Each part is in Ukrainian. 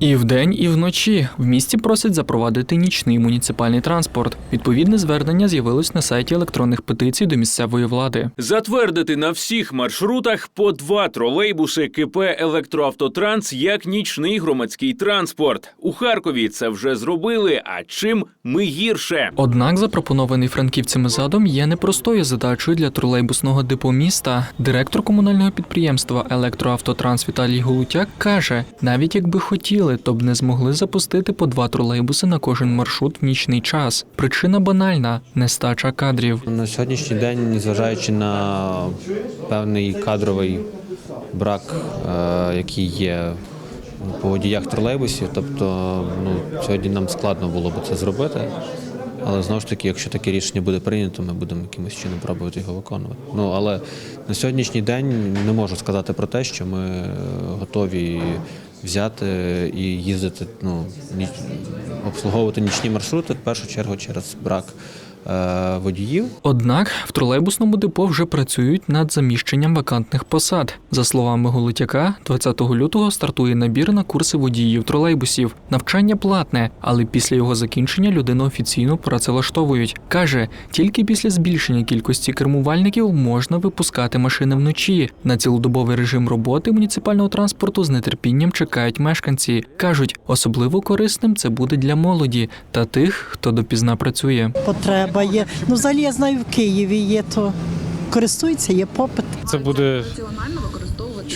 І вдень, і вночі в місті просять запровадити нічний муніципальний транспорт. Відповідне звернення з'явилось на сайті електронних петицій до місцевої влади. Затвердити на всіх маршрутах по два тролейбуси КП Електроавтотранс як нічний громадський транспорт. У Харкові це вже зробили. А чим ми гірше? Однак запропонований франківцями задум є непростою задачею для тролейбусного депо міста. Директор комунального підприємства Електроавтотранс Віталій Голутяк каже: навіть якби хотіли, то б не змогли запустити по два тролейбуси на кожен маршрут в нічний час. Причина банальна нестача кадрів. На сьогоднішній день, незважаючи на певний кадровий брак, е, який є по водіях тролейбусів, тобто ну, сьогодні нам складно було б це зробити. Але знову ж таки, якщо таке рішення буде прийнято, ми будемо якимось чином пробувати його виконувати. Ну але на сьогоднішній день не можу сказати про те, що ми е, готові взяти і їздити, ну ніч- обслуговувати нічні маршрути в першу чергу через брак водіїв. Однак в тролейбусному депо вже працюють над заміщенням вакантних посад. За словами Голутяка, 20 лютого стартує набір на курси водіїв тролейбусів. Навчання платне, але після його закінчення людину офіційно працевлаштовують. каже, тільки після збільшення кількості кермувальників можна випускати машини вночі. На цілодобовий режим роботи муніципального транспорту з нетерпінням чекають мешканці. кажуть, особливо корисним це буде для молоді та тих, хто допізна працює. Потреба є. Ну, взагалі, я знаю, в Києві є, то користуються, є попит. Це буде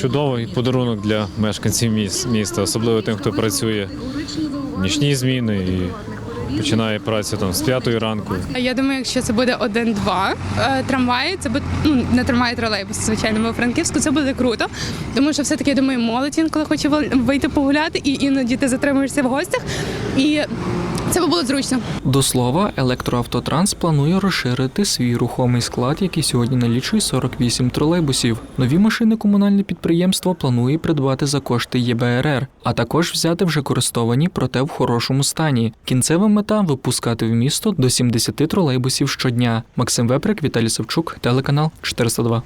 чудовий подарунок для мешканців міс- міста, особливо тим, хто працює в нічні зміни і починає працю там з п'ятої ранку. Я думаю, якщо це буде один-два е, трамваї, це буде ну не трамваї, тролейбус, звичайно, ми у Франківську, це буде круто. Тому що все-таки я думаю, молодь інколи хоче вийти погуляти, і іноді ти затримуєшся в гостях. І це би було зручно. До слова, електроавтотранс планує розширити свій рухомий склад, який сьогодні налічує 48 тролейбусів. Нові машини комунальне підприємство планує придбати за кошти ЄБРР, а також взяти вже користовані, проте в хорошому стані. Кінцева мета випускати в місто до 70 тролейбусів щодня. Максим Веприк, Віталій Савчук, телеканал 402.